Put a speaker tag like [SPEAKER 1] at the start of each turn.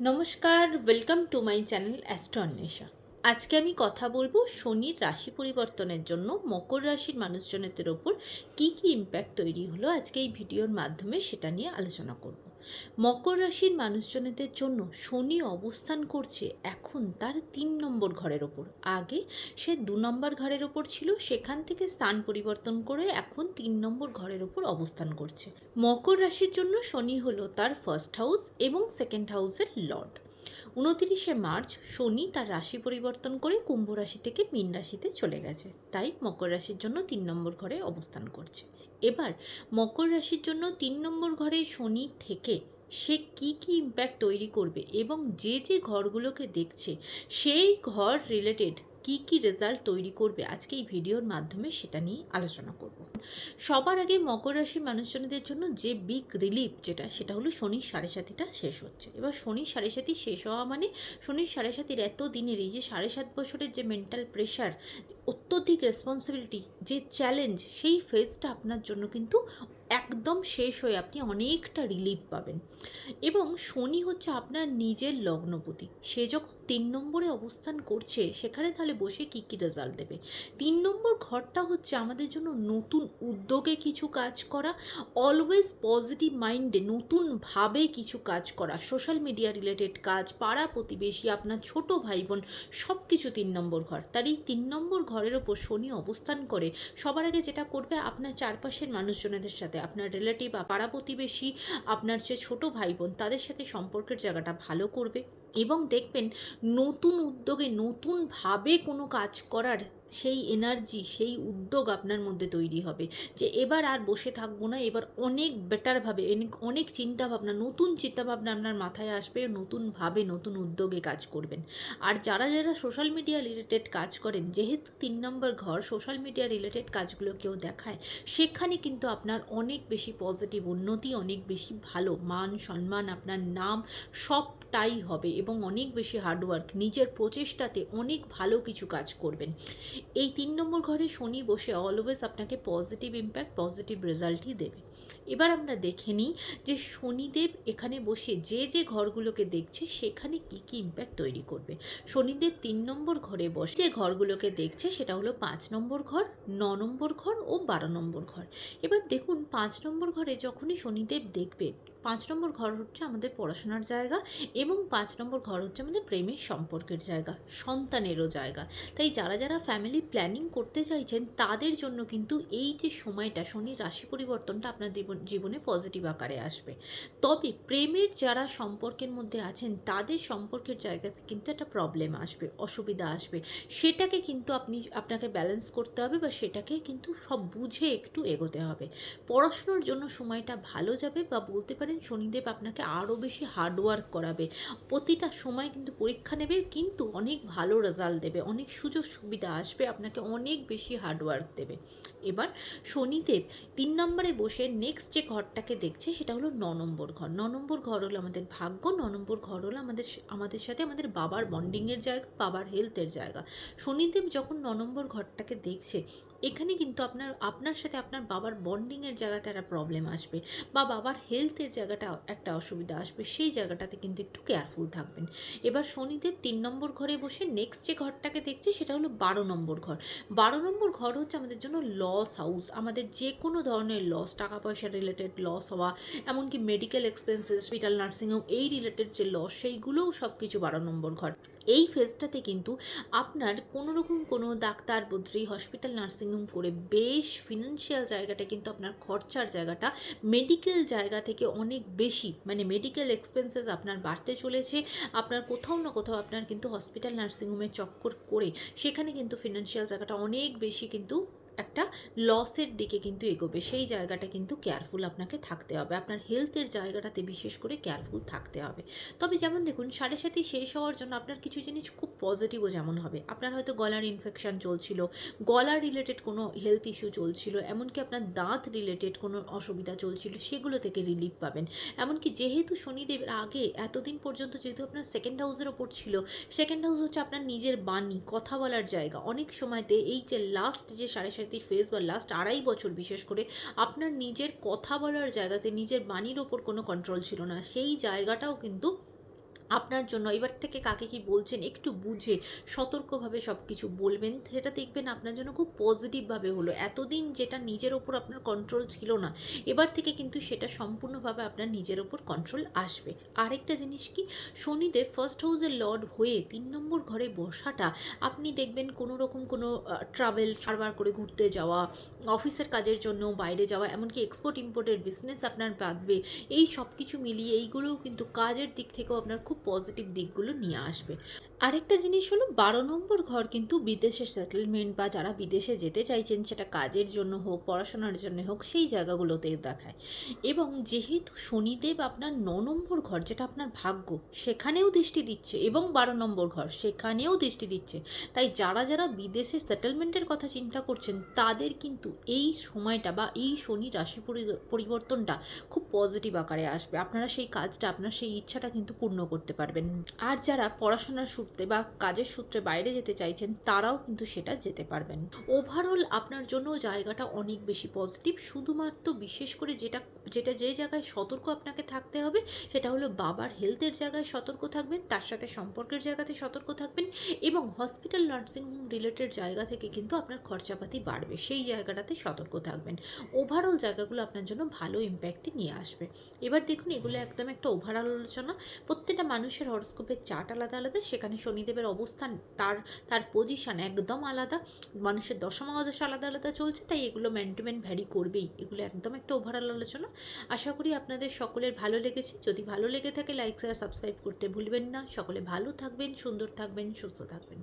[SPEAKER 1] নমস্কার welcome to my channel Astronesha আজকে আমি কথা বলব শনির রাশি পরিবর্তনের জন্য মকর রাশির মানুষজনদের ওপর কী কী ইম্প্যাক্ট তৈরি হলো আজকে এই ভিডিওর মাধ্যমে সেটা নিয়ে আলোচনা করব। মকর রাশির মানুষজনেদের জন্য শনি অবস্থান করছে এখন তার তিন নম্বর ঘরের ওপর। আগে সে দু নম্বর ঘরের ওপর ছিল, সেখান থেকে স্থান পরিবর্তন করে এখন তিন নম্বর ঘরের ওপর অবস্থান করছে। মকর রাশির জন্য শনি হলো তার ফার্স্ট হাউস এবং সেকেন্ড হাউসের লর্ড উনতিরিশে মার্চ শনি তার রাশি পরিবর্তন করে কুম্ভ রাশি থেকে মীন রাশিতে চলে গেছে। তাই মকর রাশির জন্য তিন নম্বর ঘরে অবস্থান করছে। এবার মকর রাশির জন্য তিন নম্বর ঘরে শনি থেকে সে কি কি ইম্প্যাক্ট তৈরি করবে এবং যে যে ঘরগুলোকে দেখছে, সেই ঘর রিলেটেড কি কি রেজাল্ট তৈরি করবে আজকে এই ভিডিওর মাধ্যমে সেটা নিয়ে আলোচনা করব। সবার আগে মকর রাশির মানুষজনদের জন্য যে বিগ রিলিফ যেটা, সেটা হলো শনির সাড়ে সাতিটা শেষ হচ্ছে। এবার শনির সাড়ে সাতি শেষ হওয়া মানে শনির সাড়ে সাতির এত দিনের এই যে সাড়ে সাত বছরের যে মেন্টাল প্রেশার অত্যধিক রেসপন্সিবিলিটি যে চ্যালেঞ্জ সেই ফেজটা আপনার জন্য কিন্তু একদম শেষ হয়ে আপনি অনেকটা রিলিফ পাবেন। এবং শনি হচ্ছে আপনার নিজের লগ্নপতি। সে যখন তিন নম্বরে অবস্থান করছে, সেখানে তাহলে বসে কী কী রেজাল্ট দেবে? তিন নম্বর ঘরটা হচ্ছে আমাদের জন্য নতুন উদ্যোগে কিছু কাজ করা অলওয়েজ পজিটিভ মাইন্ডে নতুনভাবে কিছু কাজ করা সোশ্যাল মিডিয়া রিলেটেড কাজ, পাড়া প্রতিবেশী, আপনার ছোট ভাই বোন সব কিছু তিন নম্বর ঘর। তার এই তিন নম্বর ঘরের ওপর শনি অবস্থান করে, সবার আগে যেটা করবে, আপনার চারপাশের মানুষজনদের সাথে আপনার রিলেটিভ বা পাড়া প্রতিবেশী আপনার যে ছোটো ভাই বোন তাদের সাথে সম্পর্কের জায়গাটা ভালো করবে এবং দেখবেন নতুন উদ্যোগে নতুনভাবে কোনো কাজ করার সেই এনার্জি সেই উদ্যোগ আপনার মধ্যে তৈরি হবে যে এবার আর বসে থাকব না, এবার অনেক বেটারভাবে অনেক চিন্তাভাবনা, নতুন চিন্তাভাবনা আপনার মাথায় আসবে, নতুনভাবে নতুন উদ্যোগে কাজ করবেন। আর যারা যারা সোশ্যাল মিডিয়া রিলেটেড কাজ করেন, যেহেতু তিন নম্বর ঘর সোশ্যাল মিডিয়া রিলেটেড কাজগুলো কেউ দেখায়, সেখানে কিন্তু আপনার অনেক বেশি পজিটিভ উন্নতি, অনেক বেশি ভালো মান, সম্মান, আপনার নাম সবটাই হবে এবং অনেক বেশি হার্ডওয়ার্ক নিজের প্রচেষ্টাতে অনেক ভালো কিছু কাজ করবেন। এই তিন নম্বর ঘরে শনি বসে অলওয়েজ আপনাকে পজিটিভ ইম্প্যাক্ট পজিটিভ রেজাল্টই দেবে। এবার আমরা দেখে নিই যে শনিদেব এখানে বসে যে যে ঘরগুলোকে দেখছে, সেখানে কি কি ইম্প্যাক্ট তৈরি করবে। শনিদেব তিন নম্বর ঘরে বসে যে ঘরগুলোকে দেখছে, সেটা হলো পাঁচ নম্বর ঘর, ন নম্বর ঘর ও বারো নম্বর ঘর। এবার দেখুন, পাঁচ নম্বর ঘরে যখনই শনিদেব দেখবে পাঁচ নম্বর ঘর হচ্ছে আমাদের পড়াশোনার জায়গা এবং পাঁচ নম্বর ঘর হচ্ছে আমাদের প্রেমের সম্পর্কের জায়গা, সন্তানেরও জায়গা। তাই যারা যারা ফ্যামিলি প্ল্যানিং করতে চাইছেন, তাদের জন্য কিন্তু এই যে সময়টা, শনির রাশি পরিবর্তনটা আপনার জীবন, জীবনে পজিটিভ আকারে আসবে। তবে প্রেমের যারা সম্পর্কের মধ্যে আছেন, তাদের সম্পর্কের জায়গাতে কিন্তু একটা প্রবলেম আসবে, অসুবিধা আসবে। সেটাকে কিন্তু আপনি, আপনাকে ব্যালেন্স করতে হবে বা সেটাকে কিন্তু সব বুঝে একটু এগোতে হবে। পড়াশোনার জন্য সময়টা ভালো যাবে বা বলতে পারেন শনিদেব আপনাকে আরও বেশি হার্ডওয়ার্ক করাবে। প্রতিটা সময় কিন্তু পরীক্ষা নেবে, কিন্তু অনেক ভালো রেজাল্ট দেবে, অনেক সুযোগ সুবিধা আসবে, আপনাকে অনেক বেশি হার্ডওয়ার্ক দেবে। এবার শনিদেব তিন নম্বরে বসে নেক্সট যে ঘরটাকে দেখছে, সেটা হলো ন নম্বর ঘর। ন নম্বর ঘর হলো আমাদের ভাগ্য, ন নম্বর ঘর হলো আমাদের আমাদের সাথে আমাদের বাবার বন্ডিংয়ের জায়গা, বাবার হেলথের জায়গা। শনিদেব যখন ন নম্বর ঘরটাকে দেখছে, এখানে কিন্তু আপনার আপনার সাথে আপনার বাবার বন্ডিংয়ের জায়গাতে একটা প্রবলেম আসবে বা বাবার হেলথের জায়গাটা একটা অসুবিধা আসবে, সেই জায়গাটাতে কিন্তু একটু কেয়ারফুল থাকবেন। এবার শনিদেব তিন নম্বর ঘরে বসে নেক্সট যে ঘরটাকে দেখছে সেটা হলো বারো নম্বর ঘর। বারো নম্বর ঘর হচ্ছে আমাদের জন্য লস হাউস আমাদের যে কোনো ধরনের লস টাকা পয়সা রিলেটেড লস হওয়া, এমনকি medical expenses hospital nursing home এই রিলেটেড যে লস সেইগুলোও সব কিছু বারো নম্বর ঘর। এই ফেজটাতে কিন্তু আপনার কোনো রকম কোনো ডাক্তার বদ্রি হসপিটাল নার্সিংহোম করে বেশ ফিনান্সিয়াল জায়গাটা কিন্তু আপনার খরচার জায়গাটা মেডিকেল জায়গা থেকে অনেক বেশি মানে মেডিকেল এক্সপেন্সেস আপনার বাড়তে চলেছে, আপনার কোথাও না কোথাও আপনার কিন্তু হসপিটাল নার্সিংহোমে চক্কর করে, সেখানে কিন্তু ফিনান্সিয়াল জায়গাটা অনেক বেশি কিন্তু একটা লসের দিকে কিন্তু এগোবে। সেই জায়গাটা কিন্তু কেয়ারফুল আপনাকে থাকতে হবে। আপনার হেলথের জায়গাটাতে বিশেষ করে কেয়ারফুল থাকতে হবে। তবে যেমন দেখুন, সাড়ে সাথে শেষ হওয়ার জন্য আপনার কিছু জিনিস খুব পজিটিভও যেমন হবে। আপনার হয়তো গলার ইনফেকশান চলছিল, গলার রিলেটেড কোনো হেলথ ইস্যু চলছিল, এমনকি আপনার দাঁত রিলেটেড কোনো অসুবিধা চলছিল, সেগুলো থেকে রিলিফ পাবেন। এমনকি যেহেতু শনিদেবের আগে এতদিন পর্যন্ত যেহেতু আপনার সেকেন্ড হাউসের ওপর ছিল সেকেন্ড হাউস হচ্ছে আপনার নিজের বাণী, কথা বলার জায়গা। অনেক সময়তে এই যে লাস্ট যে সাড়ে সাতির ফেজ বা লাস্ট আড়াই বছর বিশেষ করে আপনার নিজের কথা বলার জায়গাতে নিজের বাণীর ওপর কোনো কন্ট্রোল ছিল না। সেই জায়গাটাও কিন্তু আপনার জন্য। এবার থেকে কাকে কি বলছেন একটু বুঝে সতর্কভাবে সব কিছু বলবেন। সেটা দেখবেন আপনার জন্য খুব পজিটিভভাবে হলো। এতদিন যেটা নিজের ওপর আপনার কন্ট্রোল ছিল না, এবার থেকে কিন্তু সেটা সম্পূর্ণভাবে আপনার নিজের ওপর কন্ট্রোল আসবে। আরেকটা জিনিস কি? শনিদেব ফার্স্ট হাউসের লর্ড হয়ে তিন নম্বর ঘরে বসাটা, আপনি দেখবেন কোনো রকম কোনো ট্রাভেল বারবার করে ঘুরতে যাওয়া, অফিসের কাজের জন্য বাইরে যাওয়া, এমনকি এক্সপোর্ট ইম্পোর্টের বিজনেস আপনার বাঁধবে, এই সব কিছু মিলিয়ে এইগুলোও কিন্তু কাজের দিক থেকেও আপনার খুব পজিটিভ দিকগুলো নিয়ে আসবে। আরেকটা জিনিস হলো, বারো নম্বর ঘর কিন্তু বিদেশের সেটেলমেন্ট বা যারা বিদেশে যেতে চাইছেন, সেটা কাজের জন্য হোক, পড়াশোনার জন্য হোক, সেই জায়গাগুলোতে দেখায়। এবং যেহেতু শনিদেব আপনার ন নম্বর ঘর, যেটা আপনার ভাগ্য, সেখানেও দৃষ্টি দিচ্ছে এবং বারো নম্বর ঘর, সেখানেও দৃষ্টি দিচ্ছে। তাই যারা যারা বিদেশে সেটেলমেন্টের কথা চিন্তা করছেন, তাদের কিন্তু এই সময়টা বা এই শনি রাশি পরি- পরিবর্তনটা খুব পজিটিভ আকারে আসবে। আপনারা সেই কাজটা, আপনার সেই ইচ্ছাটা কিন্তু পূর্ণ করতে পারবেন। আর যারা পড়াশোনার সূত্রে বা কাজের সূত্রে বাইরে যেতে চাইছেন, তারাও কিন্তু সেটা যেতে পারবেন। ওভারঅল আপনার জন্য জায়গাটা অনেক বেশি পজিটিভ শুধুমাত্র বিশেষ করে যেটা যেটা যে জায়গায় সতর্ক আপনাকে থাকতে হবে, সেটা হলো বাবার হেলথের জায়গায় সতর্ক থাকবেন, তার সাথে সম্পর্কের জায়গাতে সতর্ক থাকবেন এবং হসপিটাল নার্সিংহোম রিলেটেড জায়গা থেকে কিন্তু আপনার খরচাপাতি বাড়বে। সেই জায়গাটাতে সতর্ক থাকবেন। ওভারঅল জায়গাগুলো আপনার জন্য ভালো ইম্প্যাক্টই নিয়ে আসবে। এবার দেখুন, এগুলো একদম একটা ওভারঅল আলোচনা। প্রত্যেকটা মানুষের হরস্কোপের চার্ট আলাদা আলাদা, সেখানে শনিদেবের অবস্থান, তার তার পজিশন একদম আলাদা, মানুষের দশমা দশ আলাদা আলাদা চলছে, তাই এগুলো ম্যান টু ভ্যারি করবেই, এগুলো একদম একটা ওভারঅল আলোচনা। আশা করি আপনাদের সকলের ভালো লেগেছে, যদি ভালো লেগে থাকে লাইক শেয়ার সাবস্ক্রাইব করতে ভুলবেন না। সকলে ভালো থাকবেন, সুন্দর থাকবেন, সুস্থ থাকবেন।